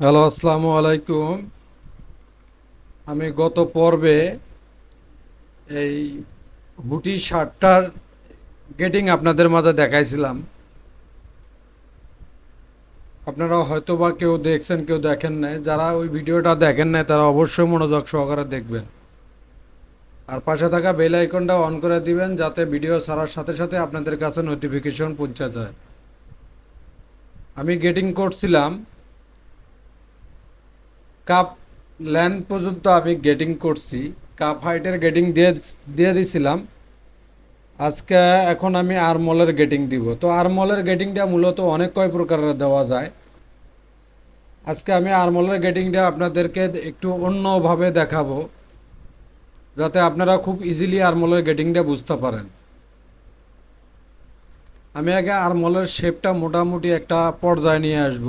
Hello, আসসালামু আলাইকুম। আমি গত পর্বে এই হুটি শার্টটার গেটিং আপনাদের মাঝে দেখাইছিলাম। আপনারা হয়তো বা কেউ দেখছেন, কেউ দেখেন নাই। যারা ওই ভিডিওটা দেখেন নাই, তারা অবশ্যই মনোযোগ সহকারে দেখবেন। আর পাশে থাকা বেল আইকনটা অন করে দিবেন, যাতে ভিডিও ছাড়ার সাথে সাথে আপনাদের কাছে নোটিফিকেশন পৌঁছে যায়। আমি গেটিং করছিলাম কাপ ল্যান্ড পর্যন্ত আমি গেটিং করছি। কাপ হাইটের গেটিং দিয়ে দিয়ে দিছিলাম। আজকে এখন আমি আরমলের গেটিং দিব। তো আরমলের গেটিংটা মূলত অনেক কয় প্রকারের দেওয়া যায়। আজকে আমি আরমলের গেটিংটা আপনাদেরকে একটু অন্যভাবে দেখাবো, যাতে আপনারা খুব ইজিলি আরমলের গেটিংটা বুঝতে পারেন। আমি আগে আরমলের শেপটা মোটামুটি একটা পর্যায়ে নিয়ে আসব।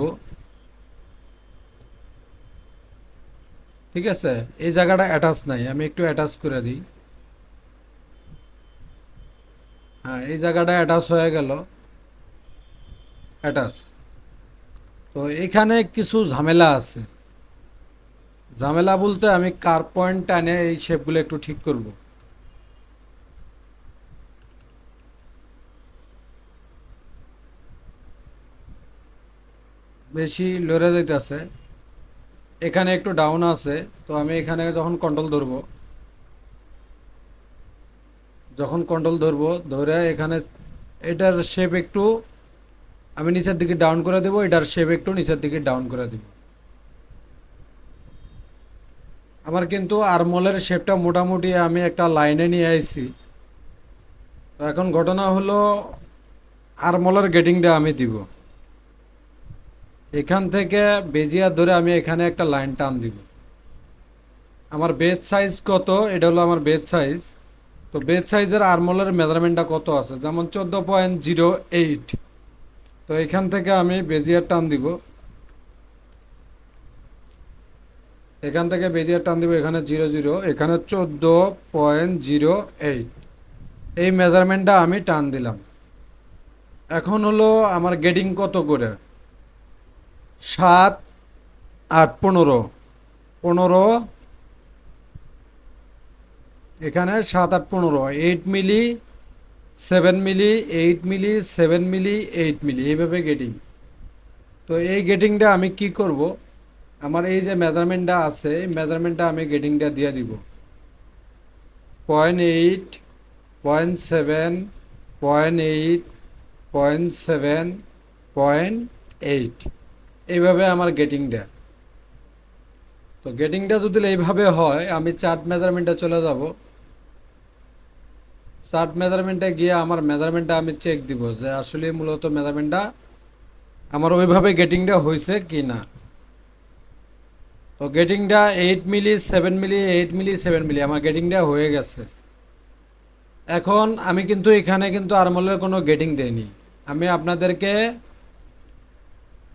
ঠিক আছে? এই জায়গাটা অ্যাটাচ নাই, আমি একটু অ্যাটাচ করে দিই। হ্যাঁ এই জায়গাটা অ্যাটাচ হয়ে গেল। অ্যাটাচ তো এখানে কিছু ঝামেলা আছে। ঝামেলা বলতে আমি কার পয়েন্ট টানে এই শেপগুলো একটু ঠিক করব। বেশি লড়ে যাইতেছে। এখানে একটু ডাউন আছে, তো আমি এখানে যখন কন্ট্রোল ধরবো, যখন কন্ট্রোল ধরবো, ধরে এখানে এটার শেপ একটু আমি নিচের দিকে ডাউন করে দেবো, এটার শেপ একটু নিচের দিকে ডাউন করে দেব। আমার কিন্তু আরমলের শেপটা মোটামুটি আমি একটা লাইনে নিয়ে আইছি। তো এখন ঘটনা হলো আরমলের গেটিংটা আমি দিব। এখান থেকে বেজিয়া ধরে আমি এখানে একটা লাইন টান দিব। আমার বেজ সাইজ কত? এটা হলো আমার বেজ সাইজ তো বেজ সাইজের আর্মলের মেজারমেন্টটা কত আছে? যেমন চোদ্দ পয়েন্ট জিরো এইট। তো এখান থেকে আমি বেজিয়ার টান দিব। এখান থেকে বেজিয়ার টান দিব এখানে জিরো জিরো, এখানে চোদ্দ পয়েন্ট জিরো এইট। এই মেজারমেন্টটা আমি টান দিলাম। এখন হলো আমার গেডিং কত করে? সাত, আট, পনেরো। পনেরো, এখানে সাত, আট, পনেরো। Eight milli seven milli eight milli seven milli eight milli, এইভাবে গেটিং তো এই গেটিংটা আমি কি করব? আমার এই যে মেজারমেন্টটা আছে, এই মেজারমেন্টটা আমি গেটিংটা দিয়ে দিব। Point eight point seven point eight point seven point eight এইভাবে আমার গেটিংটা তো গেটিংটা যদি এইভাবে হয়, আমি চার্ট মেজারমেন্টে চলে যাব। চার্ট মেজারমেন্টে গিয়ে আমার মেজারমেন্টটা আমি চেক দিব যে আসলে মূলত মেজারমেন্টটা আমার ওইভাবে গেটিংটা হয়েছে কি না। তো গেটিংটা eight milli seven milli eight milli seven milli আমার গেটিংটা হয়ে গেছে। এখন আমি কিন্তু এখানে কিন্তু আরমলের কোনো গেটিং দেইনি। আমি আপনাদেরকে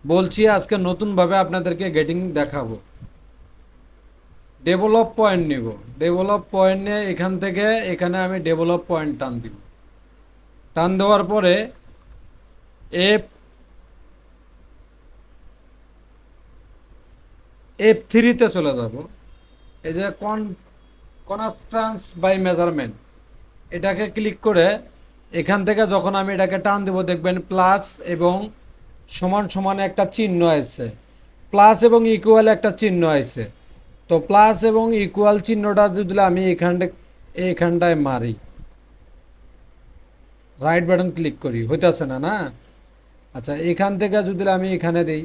বলছি আজকে নতুনভাবে আপনাদেরকে গেটিং দেখাবো। ডেভেলপ পয়েন্ট নিব। ডেভেলপ পয়েন্ট নিয়ে এখান থেকে এখানে আমি ডেভেলপ পয়েন্ট টান দিব। টান দেওয়ার পরে এফ এফ থ্রিতে চলে যাব। এই যে কন কনস্ট্রান্স বাই মেজারমেন্ট এটাকে ক্লিক করে এখান থেকে যখন আমি এটাকে টান দেব, দেখবেন প্লাস এবং সমান সমান একটা চিহ্ন আছে। প্লাস এবং ইকুয়াল একটা চিহ্ন আছে। তো প্লাস এবং ইকুয়াল চিহ্নটা যদি আমি এখানটা এইখানটায় মারি। রাইট বাটন ক্লিক করি, হইতেছে না না? আচ্ছা এখান থেকে যদি আমি এখানে দিই,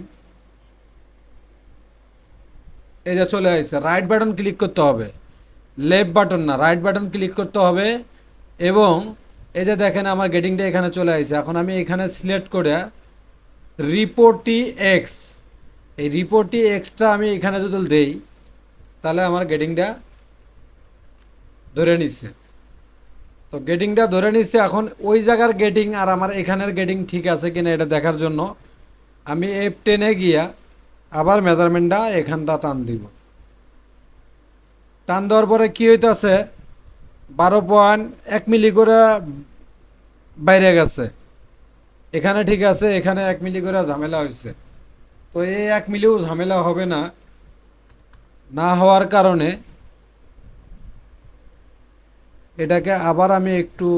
এই যে চলে আসছে রাইট বাটন ক্লিক করতে হবে। লেফট বাটন না রাইট বাটন ক্লিক করতে হবে এবং এই যে দেখেন আমার গেটিংটা এখানে চলে আসছে এখন আমি এখানে সিলেক্ট করে রিপোর্টি এক্স। এই রিপোর্টি এক্সটা আমি এখানে যদি দেই, তাহলে আমার গেটিংটা ধরে নিচ্ছে তো গেটিংটা ধরে নিচ্ছে এখন ওই জায়গার গেটিং আর আমার এখানের গেটিং ঠিক আছে কিনা এটা দেখার জন্য আমি এফ টেনে গিয়া আবার মেজারমেন্টটা এখানটা টান দিব। টান দেওয়ার পরে কী হইতেছে? বারো পয়েন্ট এক মিলি করে বাইরে গেছে। এখানে ঠিক আছে, এখানে এক মিলি করে ঝামেলা হয়েছে। তো এই এক মিলিও ঝামেলা হবে না না হওয়ার কারণে এটাকে আবার আমি একটু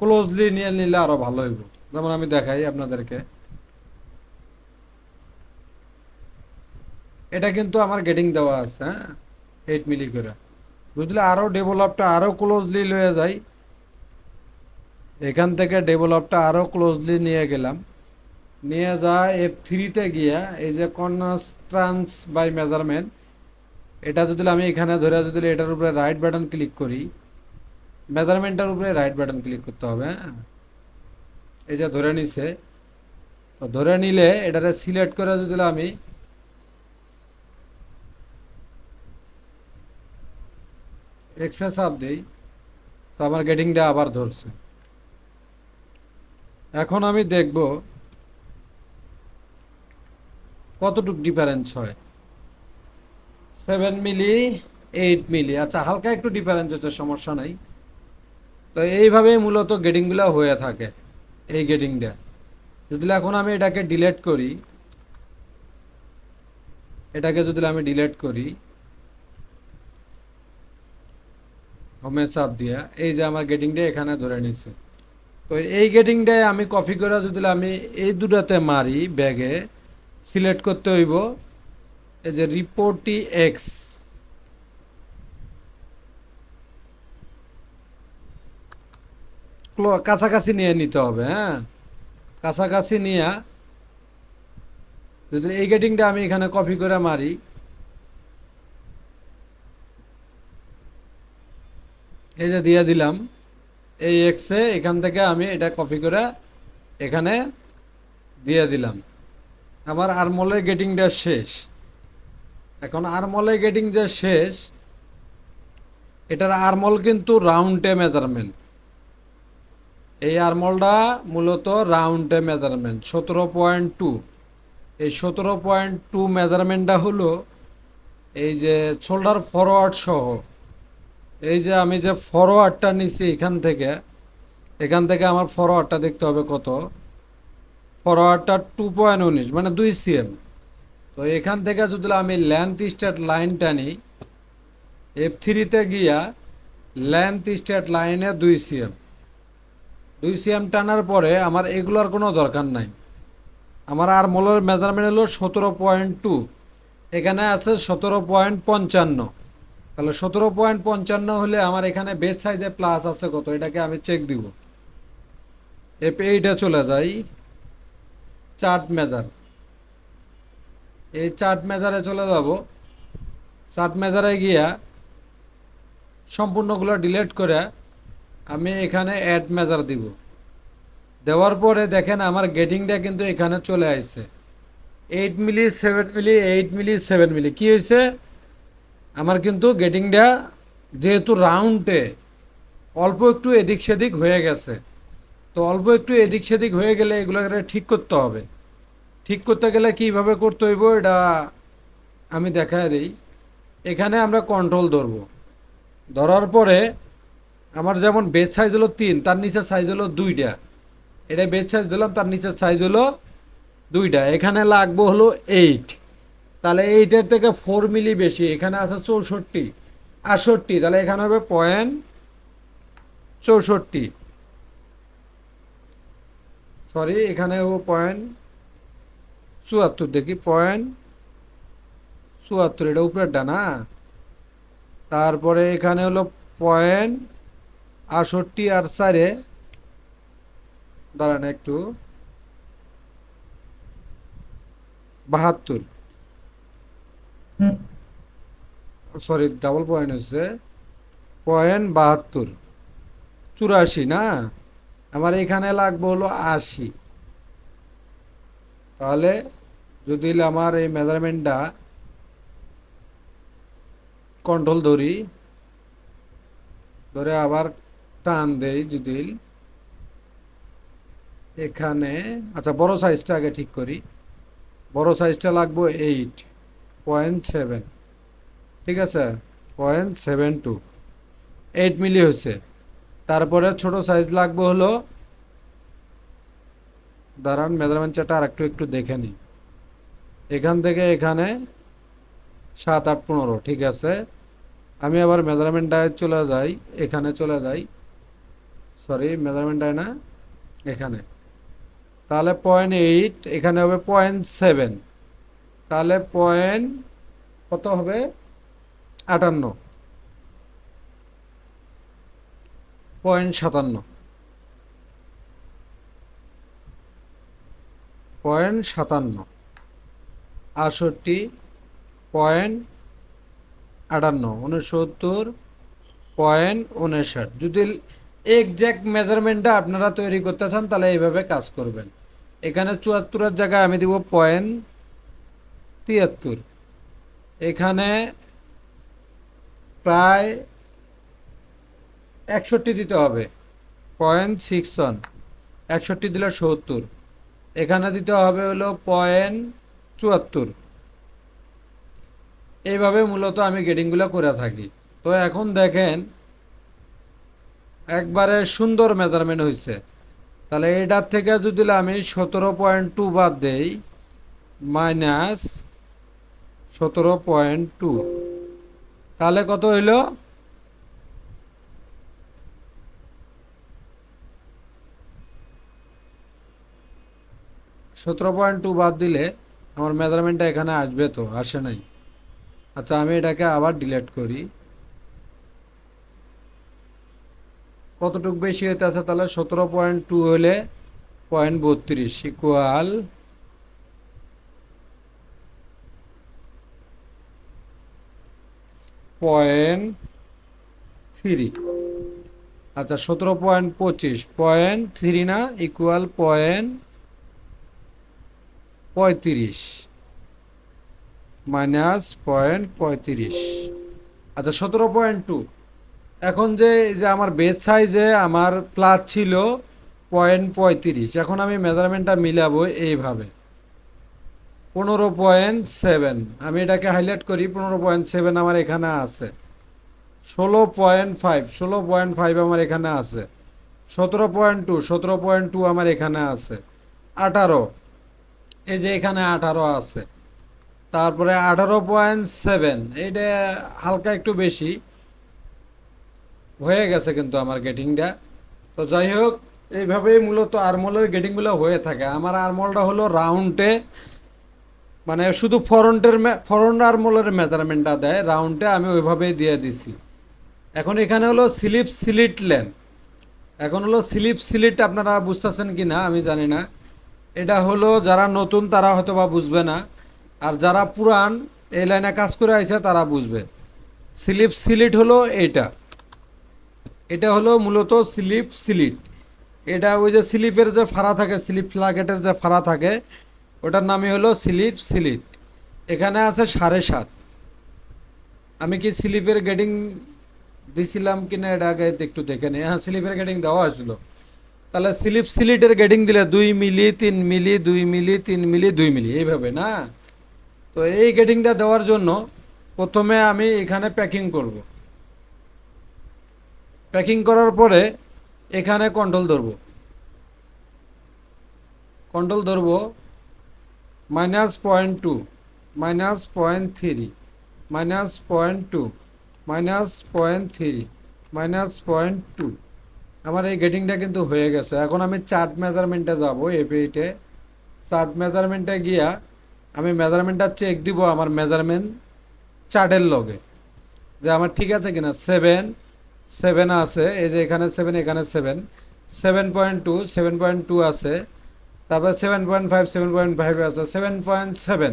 ক্লোজলি নিয়ে নিলে আরও ভালো হইব। যেমন আমি দেখাই আপনাদেরকে। এটা কিন্তু আমার গেটিং দেওয়া আছে হ্যাঁ এইট মিলি করে। বুঝলে আরও ডেভেলপটা আরও ক্লোজলি লয়ে যাই এখান থেকে ডেভেলপটা আরও ক্লোজলি নিয়ে গেলাম। নিয়ে যায় এফ থ্রিতে গিয়া এই যে কনস্ট্রান্স বাই মেজারমেন্ট, এটা যদি আমি এখানে ধরে যদি এটার উপরে রাইট বাটন ক্লিক করি মেজারমেন্টের উপরে রাইট বাটন ক্লিক করতে হবে হ্যাঁ? এই যে ধরে নিছে, তো ধরে নিলে এটারে সিলেক্ট করে যদি আমি এক্সে চাপ দিই, তো আমার গেটিংটা আবার ধরছে। এখন আমি দেখব কতটুক ডিফারেন্স হয়। সেভেন মিলি এইট মিলি আচ্ছা হালকা একটু ডিফারেন্স হচ্ছে, সমস্যা নাই। তো এইভাবেই মূলত গেটিংগুলো হয়ে থাকে, এই গেটিংটা। যদি এখন আমি এটাকে ডিলেট করি, এটাকে যদি আমি ডিলেট করি হোমে চাপ দিয়া, এই যে আমার গেটিংটা এখানে ধরে নিছে। তো এই গেটিংটায় আমি কপি করে যদি আমি এই দুটাতে মারি ব্যাগে, সিলেক্ট করতে হইব এই যে রিপোর্টি এক্স। কাছাকাছি নিয়ে নিতে হবে হ্যাঁ? কাছাকাছি নিয়ে যদি এই গেটিংটা আমি এখানে কপি করে মারি, এই যে দিয়ে দিলাম। এই এক্সে এখান থেকে আমি এটা কপি করে এখানে দিয়ে দিলাম। আমার আরমলের গেটিংটা শেষ। এখন আরমলের গেটিং যে শেষ, এটার আরমল কিন্তু রাউন্ডে মেজারমেন্ট এই আরমলটা মূলত রাউন্ডে মেজারমেন্ট সতেরো পয়েন্ট টু এই সতেরো পয়েন্ট টু মেজারমেন্টটা হলো এই যে শোল্ডার ফরওয়ার্ড সহ। এই যে আমি যে ফরওয়ার্ডটা নিছি এখান থেকে এখান থেকে আমার ফরওয়ার্ডটা দেখতে হবে কত? ফরওয়ার্ডটা টু পয়েন্ট উনিশ মানে দুই সিএম তো এখান থেকে যদি আমি লেন্থ স্টেট লাইনটা নিই এফ থ্রিতে গিয়া লেন্থ স্টেট লাইনে দুই সিএম দুই সিএম টানার পরে আমার এগুলোর কোনো দরকার নাই। আমার আর মোলের মেজারমেন্ট হলো সতেরো পয়েন্ট টু এখানে আছে সতেরো পয়েন্ট পঞ্চান্ন। তাহলে সতেরো পয়েন্ট পঞ্চান্ন হলে আমার এখানে বেড সাইজে প্লাস আছে কত? এটাকে আমি চেক দিব। এপ এইটা চলে যাই। চার্ট মেজার এই চার্ট মেজারে চলে যাব। চার্ট মেজারে গিয়া সম্পূর্ণগুলো ডিলিট করে আমি এখানে অ্যাড মেজার দিব। দেওয়ার পরে দেখেন আমার গেটিংটা কিন্তু এখানে চলে আসছে eight milli seven milli eight milli seven milli. কি হয়েছে আমার কিন্তু গেটিংটা যেহেতু রাউন্ডে অল্প একটু এদিক সেদিক হয়ে গেছে। তো অল্প একটু এদিক সেদিক হয়ে গেলে এগুলোকে ঠিক করতে হবে। ঠিক করতে গেলে কীভাবে করতে হইব এটা আমি দেখা দিই। এখানে আমরা কন্ট্রোল ধরবো। ধরার পরে আমার যেমন বেড সাইজ হলো তিন, তার নিচের সাইজ হলো দুইটা। এটা বেড সাইজ দিলাম, তার নিচের সাইজ হলো দুইটা। এখানে লাগবো হলো এইট তাহলে এইটের থেকে ফোর মিলি বেশি, এখানে আছে চৌষট্টি। আটষট্টি, তাহলে এখানে হবে পয়েন্ট চৌষট্টি। সরি এখানে ও পয়েন্ট চুয়াত্তর, দেখি পয়েন্ট চুয়াত্তর, এটা উপরেরটা না তারপরে এখানে হলো পয়েন্ট আটষট্টি আর চারে। দাঁড়ান একটু। বাহাত্তর। সরি ডাবল পয়েন্ট হচ্ছে পয়েন্ট বাহাত্তর। চুরাশি, না? আমার এখানে লাগবে হলো আশি। তাহলে যদি আমার এই মেজারমেন্টটা কন্ট্রোল ধরি, ধরে আবার টান দেই যদি এখানে আচ্ছা বড় সাইজটা আগে ঠিক করি। বড় সাইজটা লাগবে এইট পয়েন্ট সেভেন ঠিক আছে? Point seven two eight milli হয়েছে। তারপরে ছোট সাইজ লাগবে হলো, দাঁড়ান মেজারমেন্ট চারটা আর একটু একটু দেখে নিই। এখান থেকে এখানে সাত, আট, পনেরো, ঠিক আছে? আমি আবার মেজারমেন্টটায় চলে যাই, এখানে চলে যাই। সরি মেজারমেন্টটায় না, এখানে। তাহলে পয়েন্ট এইট এখানে হবে পয়েন্ট সেভেন তাহলে পয়েন্ট কত হবে? আটান্ন। পয়েন্ট সাতান্ন। পয়েন্ট সাতান্ন। আটষট্টি। পয়েন্ট আটান্ন। উনসত্তর। পয়েন্ট উনষাট। যদি এক্স্যাক্ট মেজারমেন্টটা আপনারা তৈরি করতে চান তাহলে এইভাবে কাজ করবেন। এখানে চুয়াত্তরের জায়গায় আমি দিব পয়েন্ট তিয়াত্তর। এখানে প্রায় একষট্টি দিতে হবে। Point six one. একষট্টি দিলে সত্তর। এখানে দিতে হবে হলো পয়েন্ট চুয়াত্তর। এইভাবে মূলত আমি গেটিংগুলো করে থাকি। তো এখন দেখেন, একবারে সুন্দর মেজারমেন্ট হয়েছে তাহলে এটার থেকে যদি আমি সতেরো পয়েন্ট টু বাদ দেই, মাইনাস সতেরো পয়েন্ট টু তাহলে কত হইল? সতেরো পয়েন্ট টু বাদ দিলে আমার মেজারমেন্টটা এখানে আসবে তো, আসে নাই। আচ্ছা আমি এটাকে আবার ডিলেট করি। কতটুক বেশি হইতে আছে তাহলে? সতেরো পয়েন্ট টু হলে পয়েন্ট বত্রিশ ইকুয়াল পয়েন্ট থ্রি আচ্ছা সতেরো পয়েন্ট পঁচিশ। পয়েন্ট থ্রি না ইকুয়াল পয়েন্ট পঁয়ত্রিশ। মাইনাস পয়েন্ট পঁয়ত্রিশ। আচ্ছা সতেরো পয়েন্ট টু এখন যে যে আমার বেজ সাইজে আমার প্লাস ছিল পয়েন্ট পঁয়ত্রিশ। এখন আমি মেজারমেন্টটা মিলাবো এইভাবে। পনেরো পয়েন্ট সেভেন। আমি এটাকে হাইলাইট করি, পনেরো পয়েন্ট সেভেন আমার এখানে আছে। ষোলো পয়েন্ট ফাইভ, ষোলো পয়েন্ট ফাইভ আমার এখানে আছে। সতেরো পয়েন্ট টু, সতেরো পয়েন্ট টু আমার এখানে আছে। আঠারো, এই যে এখানে আঠারো আছে। তারপরে আঠারো পয়েন্ট সেভেন, এইটা হালকা একটু বেশি। হয়ে গেছে কিন্তু আমার গেটিংটা তো যাই হোক, এইভাবেই মূলত আরমলের গেটিংগুলো হয়ে থাকে। আমার আরমলটা হলো রাউন্ডে মানে শুধু ফরন্টের ফরন্ট আরমলের মেজারমেন্টটা দেয়, রাউন্ডে আমি ওইভাবেই দিয়ে দিছি। এখন এখানে হলো স্লিপ সিলিট লেন এখন হলো স্লিপ সিলিট আপনারা বুঝতেছেন কি না, আমি জানি না। এটা হলো যারা নতুন, তারা হয়তো বা বুঝবে না। আর যারা পুরান, এই লাইনে কাজ করে আছে তারা বুঝবে। স্লিপ সিলিট হলো এইটা এটা হলো মূলত স্লিপ সিলিট। এটা ওই যে স্লিপের যে ফাড়া থাকে, স্লিপ ফ্লাগেটের যে ফাড়া থাকে ওটার নামই হলো স্লিপ সিলিট। এখানে আছে সাড়ে সাত। আমি কি স্লিপের গেডিং দিছিলাম কিনা এটা আগে একটু দেখে নিই। হ্যাঁ স্লিপের গেডিং দেওয়া হয়েছিল। তাহলে স্লিপ সিলিটের গেডিং দিলে দুই মিলি, তিন মিলি, দুই মিলি, তিন মিলি, দুই মিলি, এইভাবে না? তো এই গেডিংটা দেওয়ার জন্য প্রথমে আমি এখানে প্যাকিং করব। প্যাকিং করার পরে এখানে কন্ট্রোল ধরব। কন্ট্রোল ধরব। Minus point two minus point three minus point two minus point three minus point two আমার এই গেটিংটা কিন্তু হয়ে গেছে। এখন আমি চার্ট মেজারমেন্টে যাব এপিএইটে চার্ট মেজারমেন্টে গিয়া আমি মেজারমেন্টটা চেক দিব আমার মেজারমেন্ট চার্টের লগে। যে আমার ঠিক আছে কিনা? সেভেন সেভেন আছে, এই যে এখানে সেভেন এখানে seven seven point two seven point two আছে। তারপর seven point five seven point five আছে সেভেন পয়েন্ট সেভেন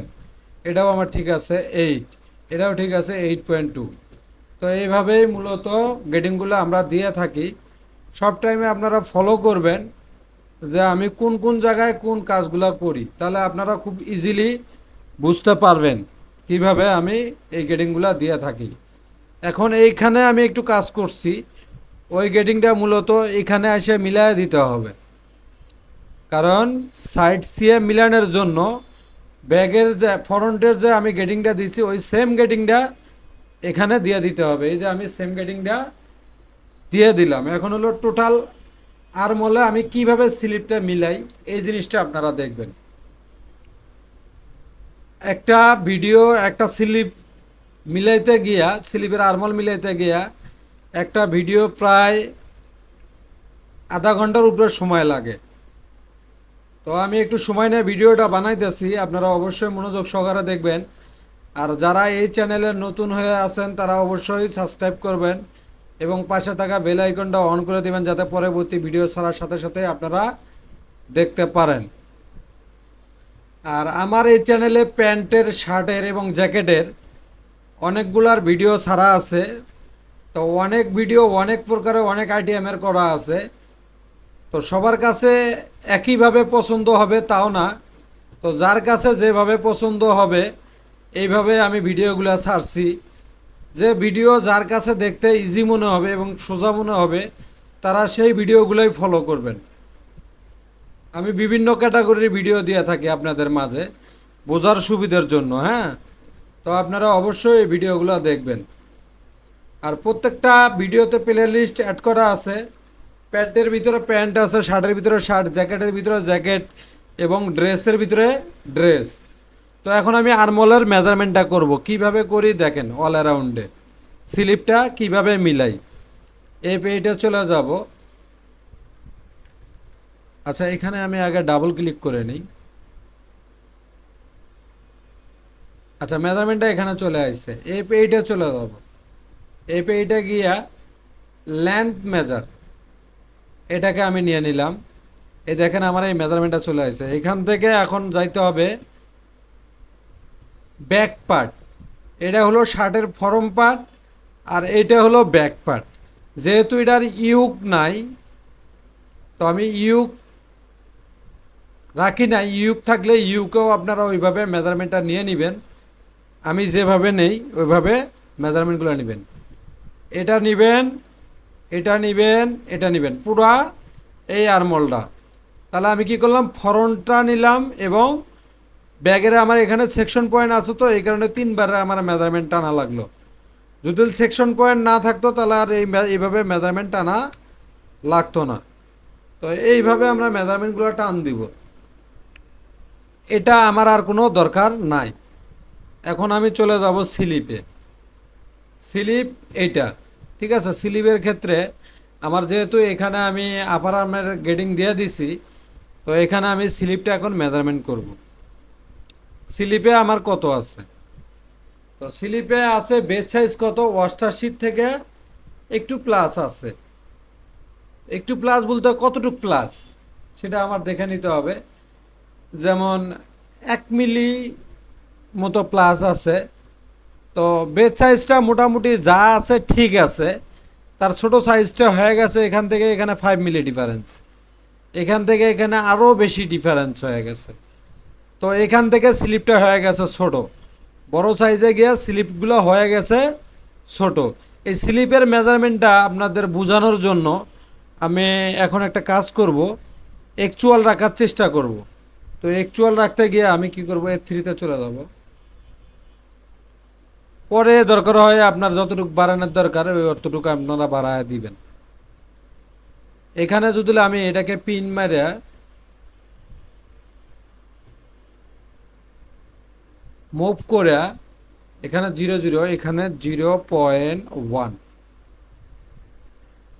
এটাও আমার ঠিক আছে এইট এটাও ঠিক আছে এইট পয়েন্ট টু তো এইভাবেই মূলত গেটিংগুলো আমরা দিয়ে থাকি। সব টাইমে আপনারা ফলো করবেন যে আমি কোন কোন জায়গায় কোন কাজগুলো করি, তাহলে আপনারা খুব ইজিলি বুঝতে পারবেন কীভাবে আমি এই গেটিংগুলো দিয়ে থাকি। এখন এইখানে আমি একটু কাজ করছি, ওই গেটিংটা মূলত এখানে এসে মিলায় দিতে হবে। কারণ সাইড সিএ মিলানের জন্য ব্যাগের যে ফ্রন্টের যে আমি গেটিংটা দিচ্ছি ওই সেম গেটিংটা এখানে দিয়ে দিতে হবে। এই যে আমি সেম গেটিংটা দিয়ে দিলাম। এখন হলো টোটাল আর মলে আমি কীভাবে স্লিপটা মিলাই, এই জিনিসটা আপনারা দেখবেন। একটা ভিডিও একটা স্লিপ মিলাইতে গিয়া স্লিপের আরমল মিলাইতে গিয়া একটা ভিডিও প্রায় আধা ঘণ্টার উপরে সময় লাগে। তো আমি একটু সময় নিয়ে ভিডিওটা বানাইতেছি। আপনারা অবশ্যই মনোযোগ সহকারে দেখবেন। আর যারা এই চ্যানেলে নতুন হয়ে আছেন, তারা অবশ্যই সাবস্ক্রাইব করবেন এবং পাশে থাকা বেল আইকনটা অন করে দিবেন যাতে পরবর্তী ভিডিও ছাড়ার সাথে সাথে আপনারা দেখতে পারেন। আর আমার এই চ্যানেলে প্যান্টের, শার্টের এবং জ্যাকেটের অনেকগুলার ভিডিও ছাড়া আছে। তো অনেক ভিডিও, অনেক প্রকারের অনেক আইটিএমের করা আছে। তো সবার কাছে একইভাবে পছন্দ হবে তাও না। তো যার কাছে যেভাবে পছন্দ হবে, এইভাবে আমি ভিডিওগুলো ছাড়ছি। যে ভিডিও যার কাছে দেখতে ইজি মনে হবে এবং সোজা মনে হবে, তারা সেই ভিডিওগুলোই ফলো করবেন। আমি বিভিন্ন ক্যাটাগরির ভিডিও দিয়ে থাকি আপনাদের মাঝে, বোঝার সুবিধার জন্য হ্যাঁ? তো আপনারা অবশ্যই এই ভিডিওগুলো দেখবেন। আর প্রত্যেকটা ভিডিওতে প্লে লিস্ট অ্যাড করা আছে। প্যান্টের ভিতরে প্যান্ট আছে, শার্টের ভিতরে শার্ট, জ্যাকেটের ভিতরে জ্যাকেট এবং ড্রেসের ভিতরে ড্রেস। তো এখন আমি আরমলের মেজারমেন্টটা করব। কীভাবে করি দেখেন অল অ্যারাউন্ডে স্লিপটা কীভাবে মিলাই? এই পেজটা চলে যাব। আচ্ছা এখানে আমি আগে ডাবল ক্লিক করে নিই। আচ্ছা মেজারমেন্টটা এখানে চলে আসছে। এই পেজটা চলে যাব। এই পেজটা গিয়া লেন্থ মেজার এটাকে আমি নিয়ে নিলাম। এই দেখেন আমার এই মেজারমেন্টটা চলে আসছে। এখান থেকে এখন যাইতে হবে ব্যাক পার্ট এটা হলো শার্টের ফরম পার্ট আর এটা হলো ব্যাক পার্ট যেহেতু এটার ইউক নাই, তো আমি ইউক রাখি না ইউক থাকলে ইউকেও আপনারা ওইভাবে মেজারমেন্টটা নিয়ে নেবেন। আমি যেভাবে নেই, ওইভাবে মেজারমেন্টগুলো নেবেন। এটা নেবেন এটা নেবেন এটা নেবেন। পুরা এই আরমলটা। তাহলে আমি কি করলাম? ফরনটা নিলাম এবং ব্যাগের আমার এখানে সেকশন পয়েন্ট আছে তো, এই কারণে তিনবার আমার মেজারমেন্ট টানা লাগল। যদি সেকশন পয়েন্ট না থাকতো, তাহলে আর এই এইভাবে মেজারমেন্ট টানা লাগতো না। তো এইভাবে আমরা মেজারমেন্টগুলো টান দিব। এটা আমার আর কোনো দরকার নাই। এখন আমি চলে যাব স্লিপে। স্লিপ এইটা। ঠিক আছে, স্লিপের ক্ষেত্রে আমার যেহেতু এখানে আমি আপার আর্মের গেডিং দিয়ে দিছি, তো এখানে আমি স্লিপটা এখন মেজারমেন্ট করব। স্লিপে আমার কত আছে? তো স্লিপে আছে বেড সাইজ কত? অষ্টাশি থেকে একটু প্লাস আছে। একটু প্লাস বলতে কতটুক প্লাস সেটা আমার দেখে নিতে হবে। যেমন এক মিলি মতো প্লাস আছে। তো বেড সাইজটা মোটামুটি যা আছে ঠিক আছে। তার ছোট সাইজটা হয়ে গেছে এখান থেকে এখানে ফাইভ মিলি ডিফারেন্স এখান থেকে এখানে আরও বেশি ডিফারেন্স হয়ে গেছে। তো এখান থেকে স্লিপটা হয়ে গেছে ছোট। বড় সাইজে গিয়ে স্লিপগুলো হয়ে গেছে ছোট। এই স্লিপের মেজারমেন্টটা আপনাদের বোঝানোর জন্য আমি এখন একটা কাজ করব। অ্যাকচুয়াল রাখার চেষ্টা করব। তো অ্যাকচুয়াল রাখতে গিয়ে আমি কি করব? এর থ্রিতে চলে যাব। পরে দরকার হয় আপনার যতটুকু বাড়ানোর দরকার, ওই অতটুকু আপনারা বাড়ায় দিবেন। এখানে যদি আমি এটাকে পিন মারে মুভ করে, এখানে জিরো জিরো, এখানে জিরো পয়েন্ট ওয়ান।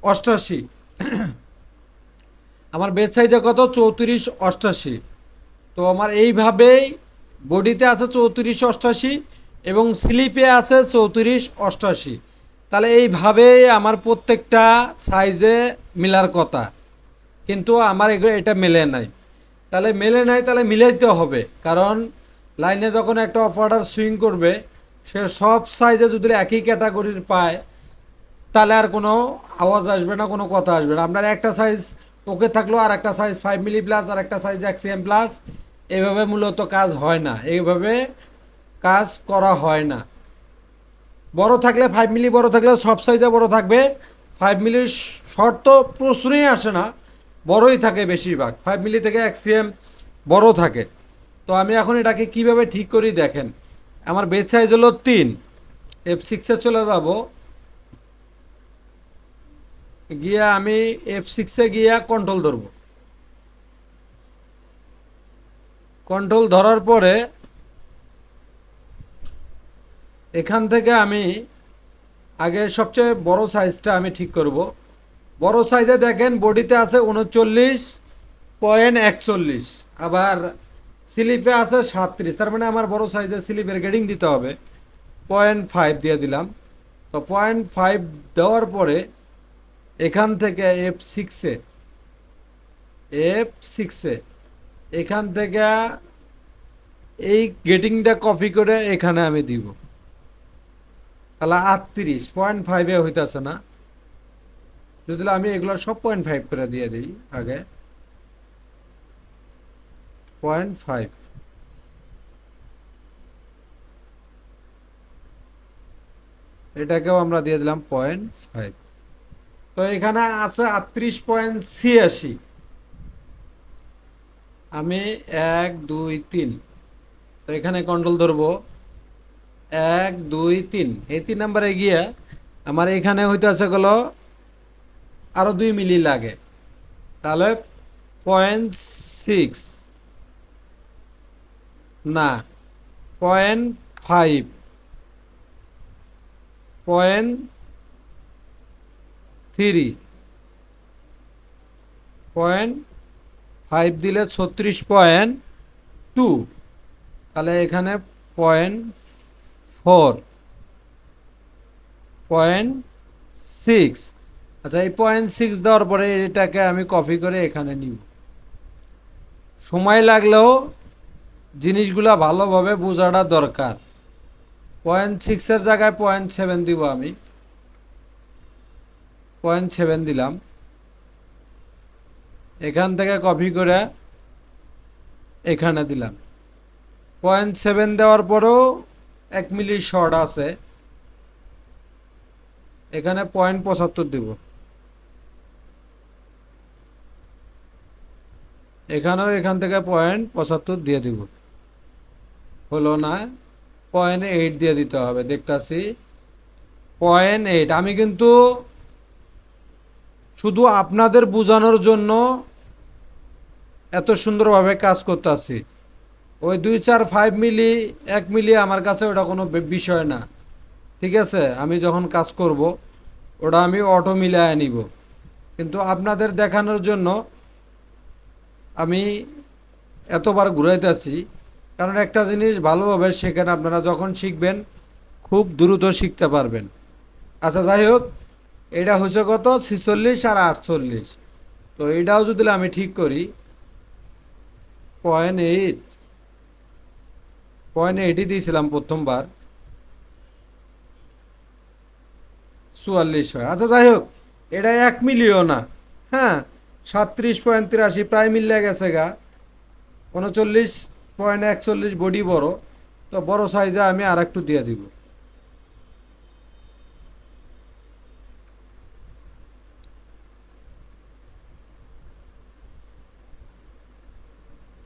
অষ্টাশি। আমার বেড সাইজে কত? চৌত্রিশ অষ্টাশি। তো আমার এইভাবেই বডিতে আছে চৌত্রিশ অষ্টাশি। এবং স্লিপে আছে চৌত্রিশ অষ্টাশি তাহলে এইভাবেই আমার প্রত্যেকটা সাইজে মিলার কথা। কিন্তু আমার এগুলো, এটা মেলে নাই। তাহলে মেলে নাই, তাহলে মিলাইতে হবে। কারণ লাইনে যখন একটা অফ অর্ডার সুইং করবে, সে সব সাইজে যদি একই ক্যাটাগরির পায়, তাহলে আর কোনো আওয়াজ আসবে না, কোনো কথা আসবে না। আপনার একটা সাইজ ওকে থাকল, আর একটা সাইজ ফাইভ মিলি প্লাস আর একটা সাইজ এক্সিএম প্লাস এভাবে মূলত কাজ হয় না। এইভাবে কাজ করা হয় না। বড় থাকলে ফাইভ মিলি বড় থাকলে সব সাইজে বড় থাকবে। ফাইভ মিলির শর্ট তো প্রশ্নই আসে না। বড়ই থাকে বেশিরভাগ। ফাইভ মিলি থেকে এক্সিএম বড় থাকে। তো আমি এখন এটাকে কীভাবে ঠিক করি দেখেন। আমার বেড সাইজ হলো তিন। এফ সিক্সে চলে যাব। গিয়া আমি এফ সিক্সে গিয়া কন্ট্রোল ধরব। কন্ট্রোল ধরার পরে এখান থেকে আমি আগে সবচেয়ে বড় সাইজটা আমি ঠিক করব। বড় সাইজে দেখেন বডিতে আছে উনচল্লিশ পয়েন্ট একচল্লিশ, আবার স্লিপে আছে সাতত্রিশ তার মানে আমার বড় সাইজের স্লিপের গেডিং দিতে হবে। পয়েন্ট ফাইভ দিয়ে দিলাম। তো পয়েন্ট ফাইভ দেওয়ার পরে এখান থেকে এফ সিক্সে এফ সিক্সে এখান থেকে এই গেটিংটা কপি করে এখানে আমি দিব। তাহলে আটত্রিশ পয়েন্ট ফাইভে হইতেছে না। যদি আমি এগুলো সব পয়েন্ট ফাইভ করে দিয়ে দিই আগে। পয়েন্ট ফাইভ এটাকেও আমরা দিয়ে দিলাম পয়েন্ট ফাইভ তো এখানে আছে আটত্রিশ পয়েন্ট ছিয়াশি। আমি এক, দুই, তিন। তো এখানে কন্ট্রোল ধরবো। এক, দুই, তিন। এই তিন নাম্বারে গিয়ে আমার এখানে হইতে আছে গেলো আরও দুই মিলি লাগে। তাহলে পয়েন্ট সিক্স না point five point three point five দিলে ছত্রিশ পয়েন্ট টু তাহলে এখানে পয়েন্ট ফোর পয়েন্ট সিক্স। আচ্ছা এই পয়েন্ট সিক্স দেওয়ার পরে এটাকে আমি কপি করে এখানে নিব। সময় লাগলেও জিনিসগুলা ভালোভাবে বোঝাটা দরকার। পয়েন্ট সিক্সের জায়গায় পয়েন্ট সেভেন দিব আমি। পয়েন্ট সেভেন দিলাম। এখান থেকে কপি করে এখানে দিলাম। পয়েন্ট সেভেন দেওয়ার পরেও এক মিলি শর্ট আছে। এখানে পয়েন্ট পঁচাত্তর দিব। এখানেও এখান থেকে পয়েন্ট পঁচাত্তর দিয়ে দিব। হলো না পয়েন্ট এইট দিয়ে দিতে হবে, দেখতাছি। পয়েন্ট এইট আমি কিন্তু শুধু আপনাদের বোঝানোর জন্য এত সুন্দরভাবে কাজ করতেছি। ওই দুই চার ফাইভ মিলি, এক মিলি আমার কাছে ওটা কোনো বিষয় না। ঠিক আছে? আমি যখন কাজ করব, ওটা আমি অটো মিলায় নিব। কিন্তু আপনাদের দেখানোর জন্য আমি এতবার ঘুরাইতেছি, কারণ একটা জিনিস ভালোভাবে শেখেন আপনারা যখন শিখবেন, খুব দ্রুত শিখতে পারবেন। আচ্ছা যাই হোক, এটা হচ্ছে কত? ছিচল্লিশ আর আটচল্লিশ। তো এটাও যদি আমি ঠিক করি পয়েন্ট এইট পয়েন্ট এটি দিয়েছিলাম প্রথমবার। চুয়াল্লিশ হয় আচ্ছা যাই হোক, এটা এক মিলিও না। হ্যাঁ সাতত্রিশ পয়েন্ট তিরাশি প্রায় মিললে গেছে গা। উনচল্লিশ পয়েন্ট একচল্লিশ বডি বড়। তো বড় সাইজে আমি আর একটু দিয়ে দিব।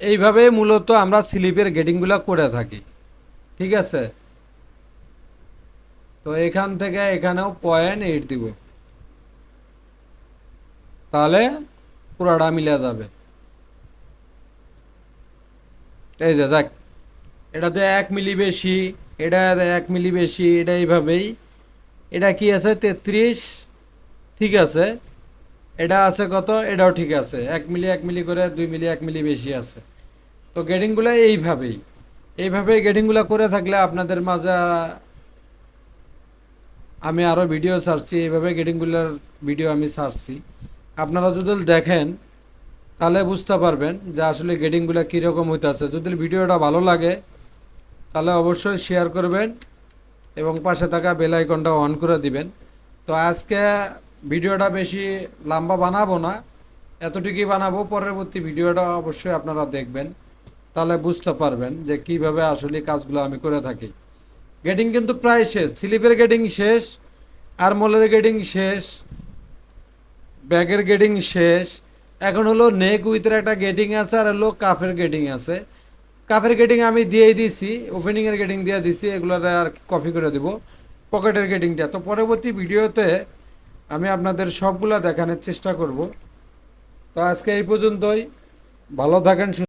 এইভাবে মূলত আমরা স্লিপের গেটিংগুলো করে থাকি। ঠিক আছে? তো এখান থেকে এখানেও পয়েন্ট এইট দিব। তাহলে পুরাটা মিলে যাবে। এই যে দেখ, এটাতে এক মিলি বেশি, এটা এক মিলি বেশি, এটা এইভাবেই। এটা কি আছে? তেত্রিশ। ঠিক আছে? এটা আছে কত? এটাও ঠিক আছে। এক মিলি এক মিলি করে দুই মিলি, এক মিলি বেশি আছে। তো গেটিংগুলো এইভাবেই। এইভাবেই গেটিংগুলো করে থাকলে আপনাদের মাঝে আমি আরও ভিডিও ছাড়ছি, এইভাবে গেটিংগুলোর ভিডিও আমি ছাড়ছি। আপনারা যদি দেখেন, তাহলে বুঝতে পারবেন যে আসলে গেটিংগুলো কীরকম হইতেছে। যদি ভিডিওটা ভালো লাগে, তাহলে অবশ্যই শেয়ার করবেন এবং পাশে থাকা বেল আইকনটা অন করে দিবেন। তো আজকে ভিডিওটা বেশি লম্বা বানাবো না, এতটুকুই বানাবো। পরবর্তী ভিডিওটা অবশ্যই আপনারা দেখবেন। তাহলে বুঝতে পারবেন যে কীভাবে আসলে কাজগুলো আমি করে থাকি। গেটিং কিন্তু প্রায় শেষ, স্লিপের গেটিং শেষ আর মোলের গেটিং শেষ, ব্যাগের গেটিং শেষ। এখন হলো নেক উইথের একটা গেটিং আছে আর হলো কাফের গেটিং আছে। কাফের গেটিং আমি দিয়েই দিছি, ওপেনিংয়ের গেটিং দিয়ে দিছি এগুলো আর কপি করে দিব, পকেটের গেটিংটা। তো পরবর্তী ভিডিওতে আমি আপনাদের সবগুলা দেখানোর চেষ্টা করব। তো আজকে এই পর্যন্তই, ভালো থাকেন